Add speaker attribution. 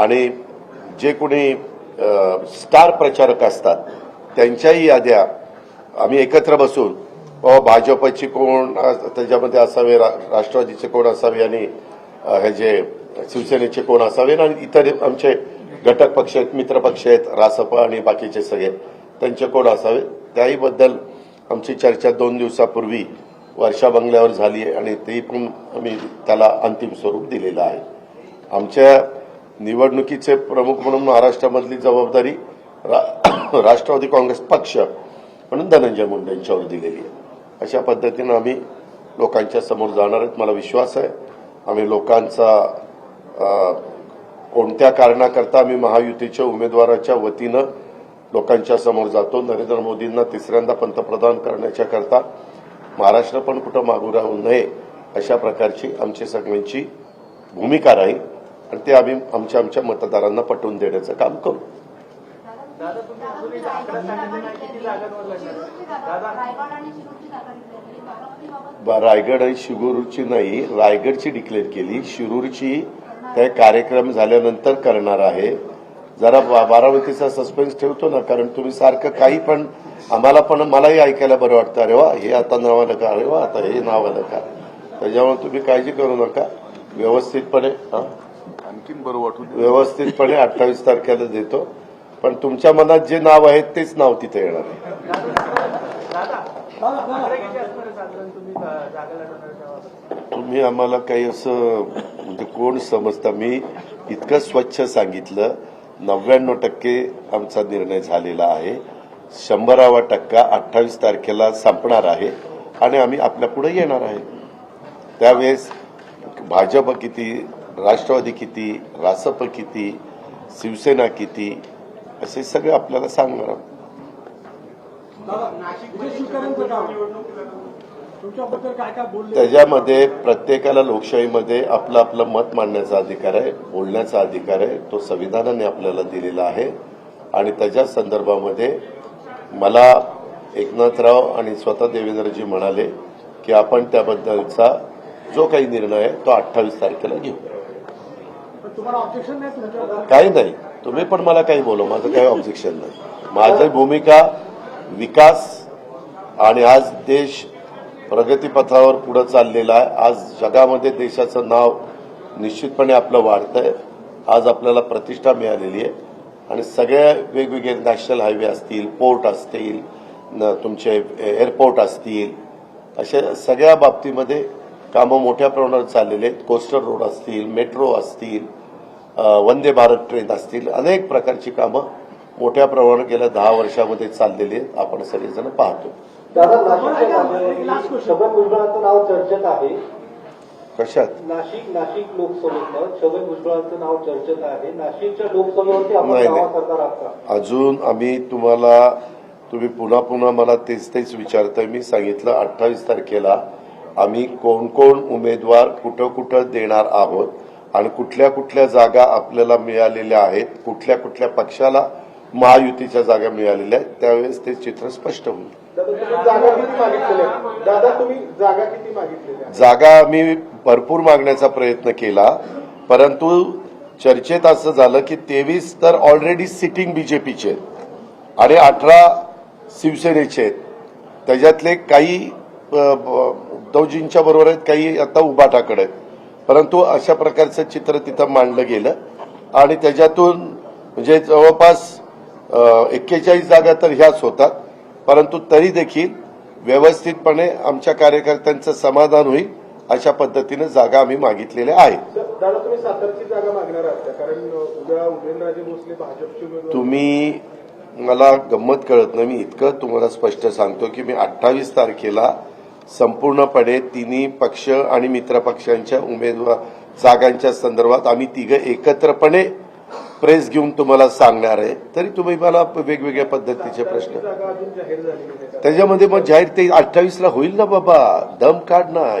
Speaker 1: आणि जे कोणी स्टार प्रचारक असतात त्यांच्याही याद्या आम्ही एकत्र बसून भाजपचे भाजपची कोण त्याच्यामध्ये असावे रा- राष्ट्रवादीचे कोण असावे आणि हे जे शिवसेनेचे कोण असावे आणि इतर आमचे घटक पक्ष आहेत मित्र पक्ष आहेत रासप आणि बाकीचे सगळे त्यांचे कोण असावे त्याही बद्दल आमची चर्चा दोन दिवसापूर्वी वर्षा बंगल्यावर झाली आहे आणि ते पण आम्ही त्याला अंतिम स्वरूप दिलेलं आहे. आमच्या निवडणुकीचे प्रमुख म्हणून महाराष्ट्रामधली जबाबदारी रा- राष्ट्रवादी काँग्रेस पक्ष म्हणून धनंजय मुंडे यांच्यावर दिलेली आहे. अशा पद्धतीनं आम्ही लोकांच्या समोर जाणार आहेत. मला विश्वास आहे. आम्ही लोकांचा कोणत्या कारणाकरता आम्ही महायुतीच्या उमेदवाराच्या वतीनं लोकांच्या समोर जातो नरेंद्र मोदींना तिसऱ्यांदा पंतप्रधान करण्याच्या करता महाराष्ट्र पण कुठं मागू राहू नये अशा प्रकारची आमची सगळ्यांची भूमिका राहील. आणि ते आम्ही आमच्या आमच्या मतदारांना पटवून देण्याचं काम करू.
Speaker 2: रायगड आणि शिरूरची
Speaker 1: नाही रायगडची डिक्लेअर केली. शिरूरची ते कार्यक्रम झाल्यानंतर करणार आहे. जरा बारामतीचा सस्पेन्स ठेवतो ना कारण तुम्ही सारखं काही पण आम्हाला पण मलाही ऐकायला बरं वाटतं. अरे वा हे आता नाव आलं का अरे वा आता हे नाव आलं का त्याच्यामुळे तुम्ही काळजी करू नका. व्यवस्थितपणे हा?
Speaker 3: आणखीन बरं वाटू
Speaker 1: व्यवस्थितपणे अठ्ठावीस तारखेला देतो. पण तुमच्या मनात जे नाव आहे तेच नाव तिथे येणार आहे.
Speaker 4: तुम्ही
Speaker 1: तुम्ही आम्हाला काही असं म्हणजे कोण समजता? मी इतकं स्वच्छ सांगितलं. नव्याण्णव टक्के आमचा निर्णय झालेला आहे. शंभरावा टक्का अठ्ठावीस तारखेला संपणार आहे आणि आम्ही आपल्या पुढे येणार आहे. त्यावेळेस भाजप किती राष्ट्रवादी किती रासप किती शिवसेना किती असे सगळे आपल्याला सांगणार आहोत. त्याच्यामध्ये प्रत्येकाला लोकशाहीमध्ये आपलं आपलं मत मांडण्याचा अधिकार आहे बोलण्याचा अधिकार आहे तो संविधानाने आपल्याला दिलेला आहे आणि त्याच्या संदर्भामध्ये मला एकनाथराव आणि स्वतः देवेंद्रजी म्हणाले की आपण त्याबद्दलचा जो काही निर्णय आहे तो अठ्ठावीस तारखेला घेऊ
Speaker 5: पण तुम्हाला ऑब्जेक्शन नाही तुमच्या
Speaker 1: काही नाही. तुम्ही पण मला काही बोलो. माझं काही ऑब्जेक्शन नाही. माझी भूमिका विकास आणि आज देश प्रगतीपथावर पुढे चाललेला आहे. आज जगामध्ये देशाचं नाव निश्चितपणे आपलं वाढतंय. आज आपल्याला प्रतिष्ठा मिळालेली आहे. आणि सगळ्या वेगवेगळे नॅशनल हायवे असतील पोर्ट असतील न- तुमचे एअरपोर्ट असतील अशा सगळ्या बाबतीमध्ये कामं मोठ्या प्रमाणावर चाललेली आहेत. कोस्टल रोड असतील मेट्रो असतील वंदे भारत ट्रेन असतील अनेक प्रकारची कामं मोठ्या प्रमाणावर गेल्या दहा वर्षामध्ये चाललेली आहेत. आपण सगळेजण पाहतो.
Speaker 6: नाव चर्चेत आहे.
Speaker 1: कशात?
Speaker 6: नाशिक नाशिक लोकसभेतलं छगन भुजबळांचं नाव चर्चेत आहे. नाशिकच्या लोकसभेवरती आपण
Speaker 1: अजून आम्ही तुम्हाला तुम्ही पुन्हा पुन्हा मला तेच तेच विचारताय. मी सांगितलं अठ्ठावीस तारखेला आम्ही कोण कोण उमेदवार कुठं कुठं देणार आहोत. आणि कुठल्या कुठल्या जागा आपल्याला मिळालेल्या आहेत कुठल्या कुठल्या पक्षाला महायुतीच्या जागा मिळालेल्या आहेत त्यावेळेस ते चित्र स्पष्ट होईल.
Speaker 6: जागा
Speaker 1: आम्ही भरपूर मागण्याचा प्रयत्न केला परंतु चर्चेत असं झालं की तेवीस तर ऑलरेडी सिटिंग बीजेपीचे आहेत आणि अठरा शिवसेनेचे आहेत. त्याच्यातले काही उद्धवजींच्या बरोबर आहेत काही आता उबाटाकडे आहेत. परंतु अशा प्रकारचं चित्र तिथं मांडलं गेलं. आणि त्याच्यातून म्हणजे जवळपास एक्केचाळीस जागा तर ह्याच होतात. परंतु तरी देखील व्यवस्थितपणे आमच्या कार्यकर्त्यांचं समाधान होईल अशा पद्धतीनं जागा आम्ही मागितलेल्या आहेत.
Speaker 6: तुम्ही
Speaker 1: मला गंमत कळत नाही मी इतकं तुम्हाला स्पष्ट सांगतो की मी अठ्ठावीस तारखेला संपूर्णपणे तिन्ही पक्ष आणि मित्र पक्षांच्या उमेदवार जागांच्या संदर्भात आम्ही तिघं एकत्रपणे प्रेस घेऊन तुम्हाला सांगणार आहे. तरी तुम्ही मला वेगवेगळ्या पद्धतीचे प्रश्न. त्याच्यामध्ये मग जाहीर ते अठ्ठावीसला होईल ना बाबा? दम काढ ना.